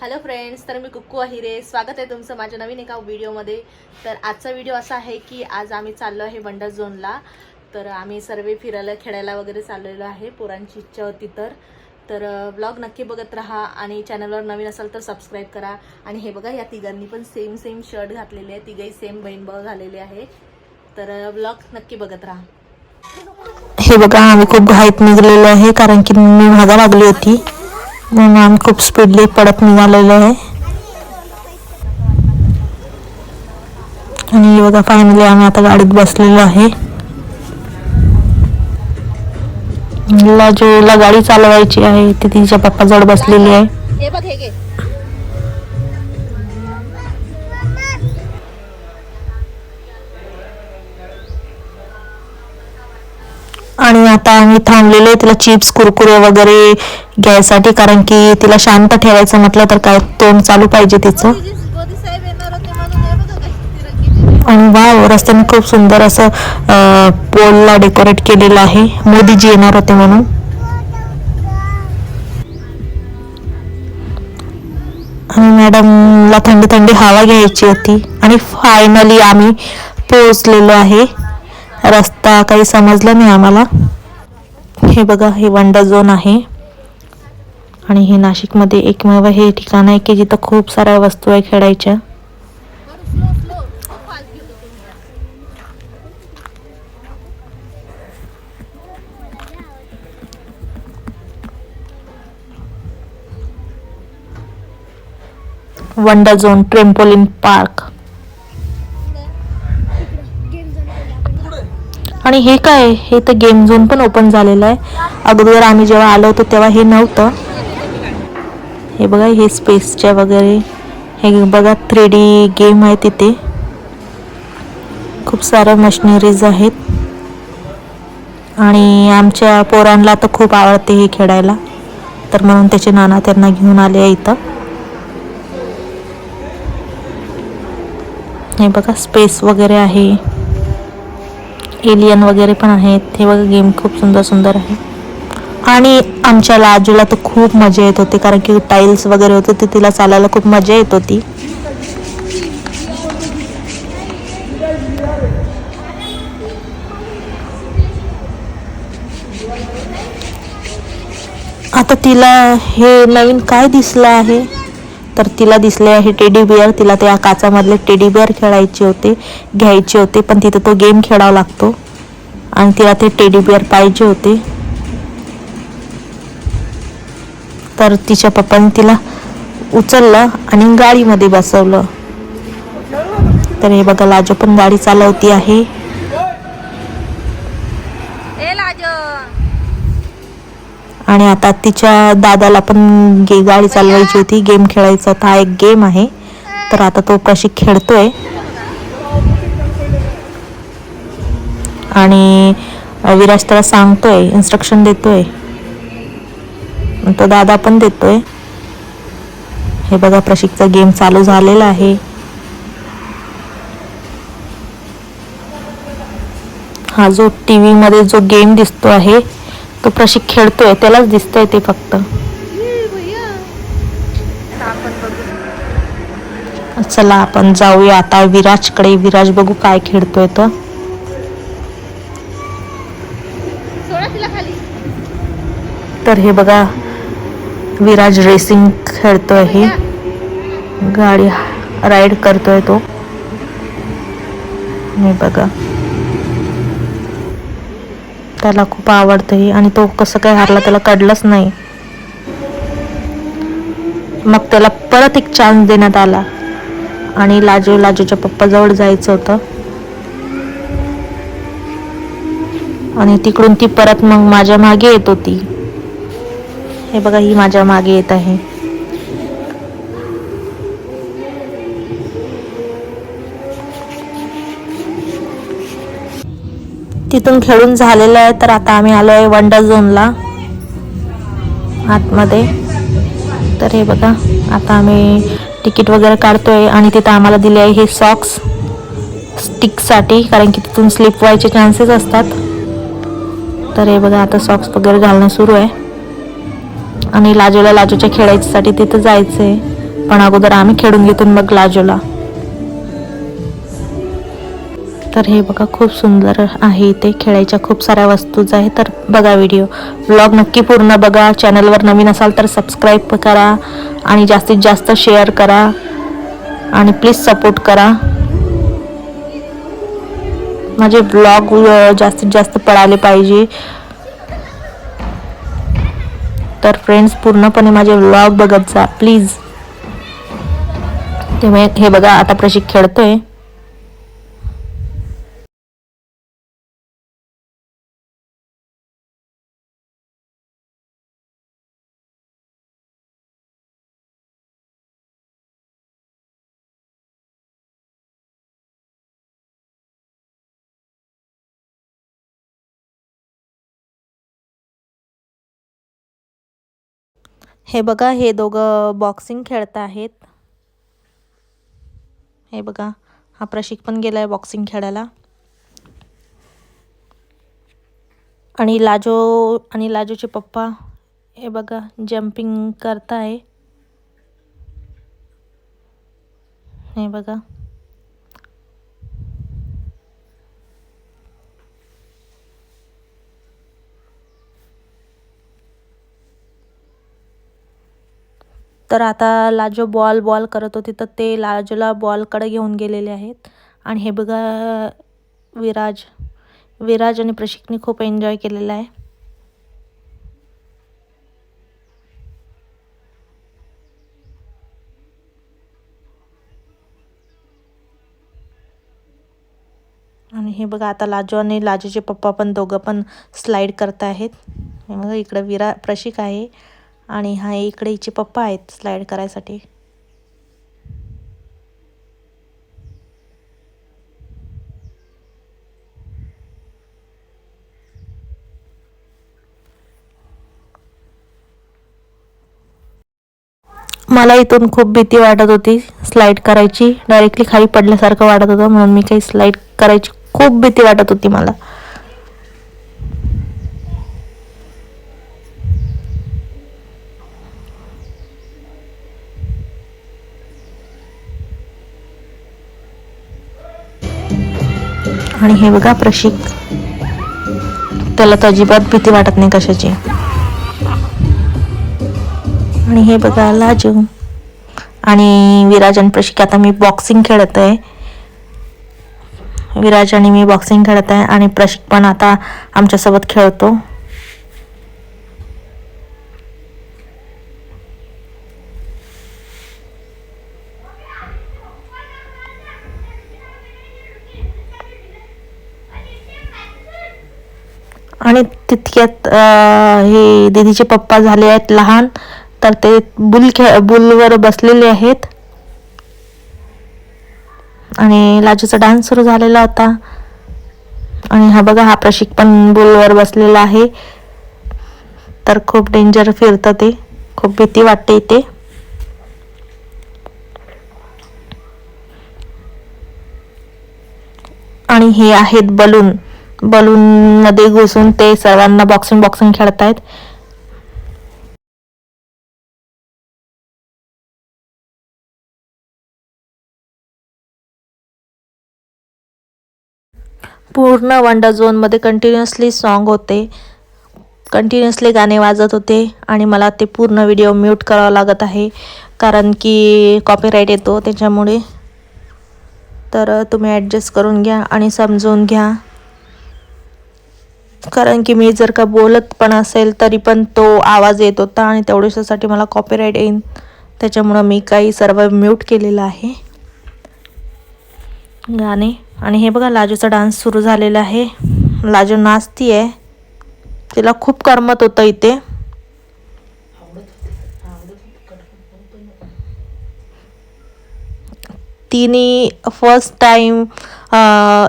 Hello friends तर मी कुक्कू अहिरे. स्वागत आहे तुमचं माझ्या नवीन एका व्हिडिओमध्ये. तर आजचा व्हिडिओ असा आहे की आज आम्ही चाललो आहे वंडर झोनला तर आम्ही सर्व फिरायला खेळायला वगैरे चाललेलो आहे पोरांची इच्छा होती तर. तर ब्लॉग नक्की बघत राहा आणि चॅनलवर नवीन असाल तर सबस्क्राईब करा. आणि हे बघा या तिघांनी पण सेम सेम शर्ट घातलेले आहे. तिघही सेम बहीण भाऊ घालेले आहे. तर ब्लॉग नक्की बघत राहा. हे बघा आम्ही खूप घाईत निघालेलो आहे कारण की मी भागा लागली होती. विमान खूप स्पीडली पडत निघालेलो आहे. आणि बघा फायनली आम्ही आता गाडीत बसलेलो आहे. लाजूला गाडी चालवायची आहे ती तिच्या पप्पाजवळ बसलेली आहे. आता आम्ही थांबलेलो तिला चिप्स कुरकुरे वगैरे घ्यायसाठी कारण की तिला शांत ठेवायचं म्हटलं तर काय तोंड चालू पाहिजे तिचं. वा आणि वाव रस्त्याने खूप सुंदर असं पोलला डेकोरेट केलेलं आहे. मोदीजी येणार होते म्हणून. आणि मॅडमला थंडी थंडी हवा घ्यायची होती. आणि फायनली आम्ही पोहोचलेलो आहे. रस्ता काही समजला नाही आम्हाला. हे बघा हे वंडा झोन आहे. आणि हे नाशिकमध्ये एकमेव हे ठिकाण आहे की जिथं खूप साऱ्या वस्तू आहे खेळायच्या. Wonder zone trampoline park. आणि हे काय हे तर गेम झोन पण ओपन झालेलं आहे. अगोदर आम्ही जेव्हा आलो होतो तेव्हा हे नव्हतं. हे बघा हे स्पेसच्या वगैरे. हे बघा थ्री डी गेम आहे तिथे. खूप साऱ्या मशिनरीज आहेत. आणि आमच्या पोरांना तर खूप आवडते हे खेळायला. तर म्हणून त्याचे नाना त्यांना घेऊन आले आहे इथं. हे बघा स्पेस वगैरे आहे. एलियन वगैरे पण आहेत. हे बघा गेम खूप सुंदर सुंदर आहे. आणि आमच्या लाजूला तर खूप मजा येत होती कारण की टाईल्स वगैरे होते ते तिला चालायला खूप मजा येत होती. आता तिला हे नवीन काय दिसलं आहे? तर तिला दिसले आहे टेडी बिअर तिला त्या काचामधले टेडी बिअर खेळायचे होते घ्यायचे होते पण तिथं तो गेम खेळावा लागतो. आणि तिला ते टेडी बिअर पाहिजे होते. तर तिच्या पप्पाने तिला उचललं आणि गाडीमध्ये बसवलं. तर हे बघा लाजो पण गाडी चालवती आहे ए लाजो आणि आता तिच्या दादाला पण गे गाडी चालवायची होती. गेम खेळायचा होता हा एक गेम आहे. तर आता तो प्रशिक खेळतोय. आणि विराज त्याला सांगतोय इन्स्ट्रक्शन देतोय. तो दादा पण देतोय. हे बघा प्रशिकचा गेम चालू झालेला आहे. हा जो टी व्हीमध्ये जो गेम दिसतो आहे तो प्रशिक खेळतोय त्यालाच दिसतंय ते फक्त. चला आपण जाऊया. आता विराजकडे विराज बघू काय खेळतोय तो. तर हे बघा विराज रेसिंग खेळतोय हे. गाडी राईड करतोय तो. मी बघा. त्याला खूप आवडतं आणि तो कसं काय हारला त्याला कळलंच नाही. मग त्याला परत एक चान्स देण्यात आला. आणि लाजू लाजूच्या पप्पाजवळ जायचं होतं. आणि तिकडून ती परत मग माझ्या मागे येत होती. हे बघा ही माझ्या मागे येत आहे. तिथून खेळून झालेलं आहे तर आता आम्ही आलो आहे वंडर झोनला आतमध्ये. तर हे बघा आता आम्ही तिकीट वगैरे काढतोय आणि तिथं आम्हाला दिले आहे हे सॉक्स स्टिकसाठी कारण की तिथून स्लिप व्हायचे चान्सेस असतात. तर हे बघा आता सॉक्स वगैरे घालणं सुरू आहे. आणि लाजूला लाजूच्या खेळायच्यासाठी तिथं जायचं आहे पण अगोदर आम्ही खेळून घेतो मग लाजोला तर हे बघा खूप सुंदर आहे इथे. खेळायच्या खूप साऱ्या वस्तूज आहे तर बघा व्हिडिओ ब्लॉग नक्की पूर्ण बघा. चॅनलवर नवीन असाल तर सबस्क्राईब करा आणि जास्तीत जास्त शेअर करा आणि प्लीज सपोर्ट करा. माझे ब्लॉग जास्तीत जास्त पडाले पाहिजे. तर फ्रेंड्स पूर्णपणे माझे व्लॉग बघत जा प्लीज ते हे बघा आता प्रशिक खेळतोय. हे बघा हे दोघं बॉक्सिंग खेळत आहेत. हे बघा हा प्रशिक पण गेला आहे बॉक्सिंग खेळायला. आणि लाजो आणि लाजोचे पप्पा हे बघा जम्पिंग करताय. हे बघा. तर आता लाजो बॉल बॉल करत होती तर ते लाजोला बॉलकडे घेऊन गेलेले आहेत. आणि हे बघा विराज विराज आणि प्रशिकने खूप एन्जॉय केलेला आहे. आणि हे बघा आता लाजो आणि लाजूचे पप्पा पण दोघं पण स्लाईड करत आहेत. हे बघा इकडं विरा प्रशिक आहे. आणि हा इकडे हिचे पप्पा आहेत स्लाईड करायसाठी. मला इथून खूप भीती वाटत होती स्लाईड करायची. डायरेक्टली खाली पडल्यासारखं वाटत होतं म्हणून मी काही स्लाईड करायची खूप भीती वाटत होती मला. आणि हे बघा प्रशिक. त्याला तर अजिबात भीती वाटत नाही कशाची. आणि हे बघा लाजू. आणि विराज आणि प्रशिक आता मी बॉक्सिंग खेळत आहे विराज आणि मी बॉक्सिंग खेळत आहे आणि प्रशिक पण आता आमच्यासोबत खेळतो. आणि तितक्यात हे दीदीचे पप्पा झाले आहेत लहान तर ते बुल खेळ बुलवर बसलेले आहेत. आणि लाजूचा डान्स सुरू झालेला होता. आणि हा बघा हा प्रशिक पण बुलवर बसलेला आहे. तर खूप डेंजर फिरतं ते. खूप भीती वाटते इथे. आणि हे आहेत बलून बलून मध्ये घुसून ते सर्वांना बॉक्सिंग बॉक्सिंग खेळतायत. पूर्ण वंडर झोनमध्ये कंटिन्युअसली सॉन्ग होते. कंटिन्युअसली गाणे वाजत होते आणि मला ते पूर्ण व्हिडिओ म्यूट करावा लागत आहे. कारण की कॉपीराईट येतो त्याच्यामुळे. तर तुम्ही ॲडजस्ट करून घ्या आणि समजून घ्या. कारण की मी जर का बोलत पण असेल तरी पण तो आवाज येत होता आणि तेवढ्यासाठी मला कॉपीराईट येईन. त्याच्यामुळं मी काही सर्व म्यूट केलेलं आहे. गाणे. आणि हे बघा लाजूचा डान्स सुरू झालेला आहे. लाजू नाचती आहे तिला खूप करमत होतं इथे. तिने फर्स्ट टाइम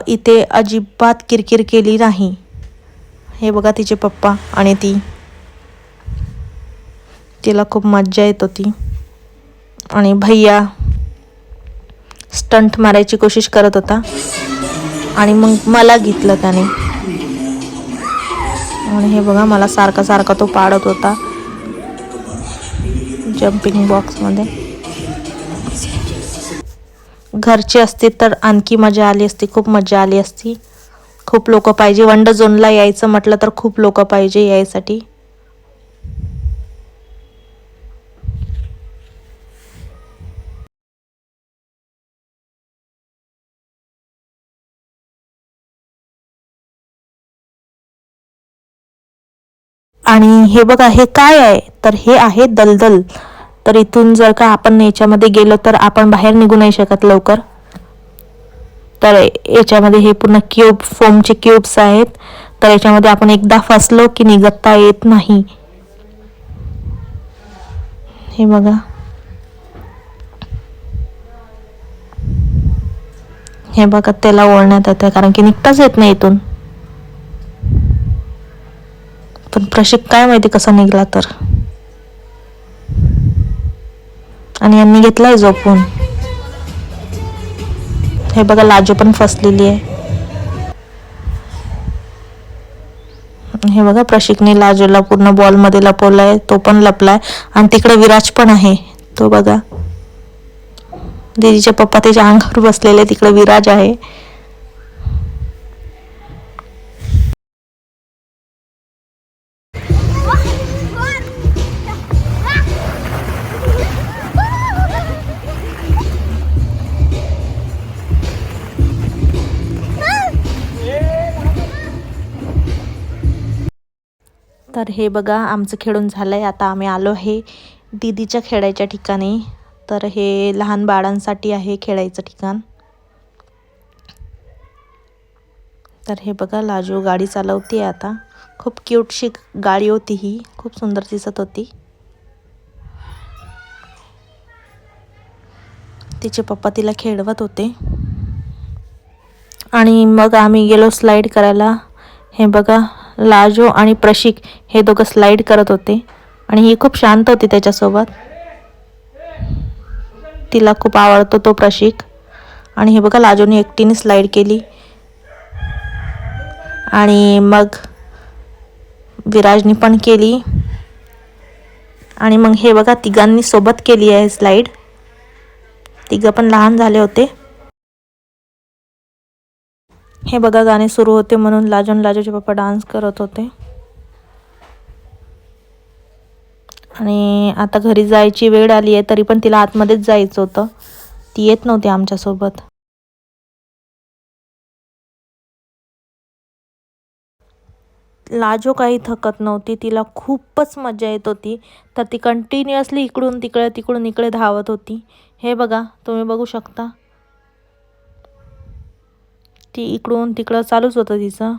इथे अजिबात किरकिर केली नाही. हे बघा तिचे पप्पा आणि ती. तिला खूप मज्जा येत होती. आणि भैया स्टंट मारायची कोशिश करत होता. आणि मग मला घेतलं त्याने. आणि हे बघा मला सारखा सारखा तो पाडत होता. जम्पिंग बॉक्समध्ये घरची असती तर आणखी मजा आली असती खूप मजा आली असती. खूप लोक पाहिजे. वंड झोनला यायचं म्हटलं तर खूप लोक पाहिजे यायसाठी. आणि हे बघा हे काय आहे? तर हे आहे दलदल. तर इथून जर का आपण याच्यामध्ये गेलो तर आपण बाहेर निघू नाही शकत लवकर. तर याच्यामध्ये हे पूर्ण क्यूब फोमचे क्यूब्स आहेत. तर याच्यामध्ये आपण एकदा फसलो की निघता येत नाही. हे बघा. हे बघा त्याला ओळण्यात येतं कारण की निघताच येत नाही इथून. पण प्रशिक काय माहिती कसा निघला तर. आणि यांनी घेतलाय झोपून. हे बघा लाजू पण फसलेली आहे. हे बघा प्रशिकने लाजूला पूर्ण बॉलमध्ये लपवलाय तो पण लपलाय. आणि तिकडे विराज पण आहे तो बघा. दीदीचे पप्पा त्याच्या अंगावर बसलेले तिकडे विराज आहे. तर हे बघा आमचं खेळून झालं आहे आता आम्ही आलो आहे दीदीच्या खेळायच्या ठिकाणी. तर हे लहान बाळांसाठी आहे खेळायचं ठिकाण. तर हे बघा लाजू गाडी चालवते आता. खूप क्यूटशी गाडी होती ही. खूप सुंदर दिसत होती. तिचे पप्पा तिला खेळवत होते. आणि मग आम्ही गेलो स्लाईड करायला. हे बघा लाजो आणि प्रशिक हे दोघं स्लाईड करत होते. आणि ही खूप शांत होती त्याच्यासोबत. तिला खूप आवडतो तो प्रशिक. आणि हे बघा लाजोने एकटीने स्लाईड केली. आणि मग विराजनी पण केली. आणि मग हे बघा तिघांनी सोबत केली आहे स्लाईड तिघं पण लहान झाले होते. हे बघा गाणे सुरू होते म्हणून लाजून लाजूचे पप्पा डान्स करत होते. आणि आता घरी जायची वेळ आली आहे तरी पण तिला आतमध्येच जायचं होतं. ती येत नव्हती आमच्यासोबत. लाजो काही थकत नव्हती तिला खूपच मजा येत होती. तर ती कंटिन्युअसली इकडून तिकडे तिकडून इकडे धावत होती. हे बघा तुम्ही बघू शकता. ती इकडून तिकडं चालूच होतं तिचं.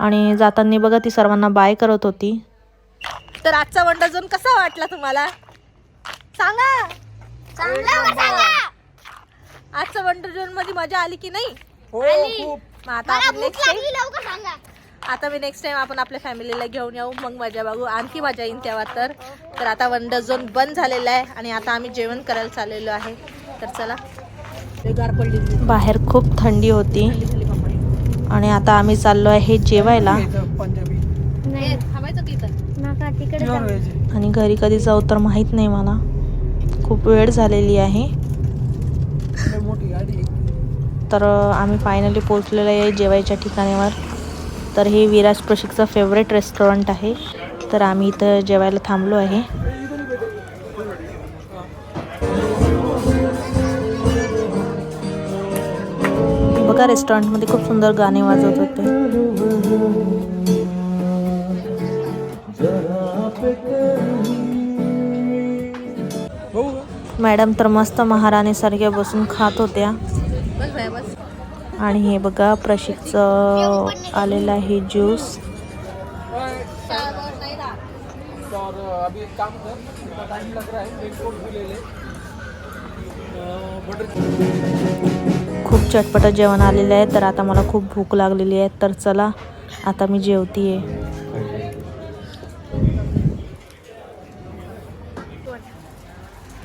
आणि जाताना बघा ती सर्वांना बाय करत होती. तर आजचा वंडर झोन कसा वाटला तुम्हाला? सांगा. आजचा वंडर झोनमध्ये मजा आली की नाही? मग आता आपण नेक्स्ट टाइम आता मी नेक्स्ट टाइम आपण आपल्या फॅमिलीला घेऊन येऊ मग मजा बघू. आणखी मजा येईन तेव्हा तर. तर आता वंडर झोन बंद झालेला आहे आणि आता आम्ही जेवण करायला चाललेलो आहे. तर चला. बाहेर खूप थंडी होती. आणि आता आम्ही चाललो आहे जेवायला. आणि घरी कधी जाऊ तर माहीत नाही मला. खूप वेळ झालेली आहे. तर आम्ही फायनली पोचलेलो आहे जेवायच्या ठिकाणावर. तर हे विराज प्रशिकचं फेवरेट रेस्टॉरंट आहे. तर आम्ही इथं जेवायला थांबलो आहे. बघा रेस्टॉरंटमध्ये खूप सुंदर गाणे वाजवत होते. मॅडम तर मस्त महाराणीसारख्या बसून खात होत्या. आणि हे बघा प्रशिकचं आलेलं आहे ज्यूस. काम कर टाइम लग रहा है बटर खूप चटपट जेवण आलेलं आहे तर आता मला खूप भूक लागलेली आहे तर चला आता मी जेवतीये.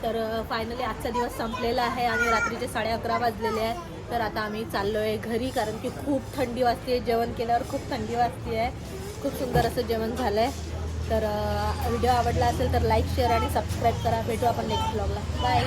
तर फायनली आजचा दिवस संपलेला आहे आणि रात्रीचे साडे अकरा वाजलेले आहे. तर आता आम्ही चाललो आहे घरी कारण की खूप थंडी वाजते जेवण केल्यावर खूप थंडी वाजते आहे खूप सुंदर असं जेवण झालं आहे तर व्हिडिओ आवडला असेल तर लाईक शेअर आणि सबस्क्राईब करा. भेटू आपण नेक्स्ट ब्लॉगला बाय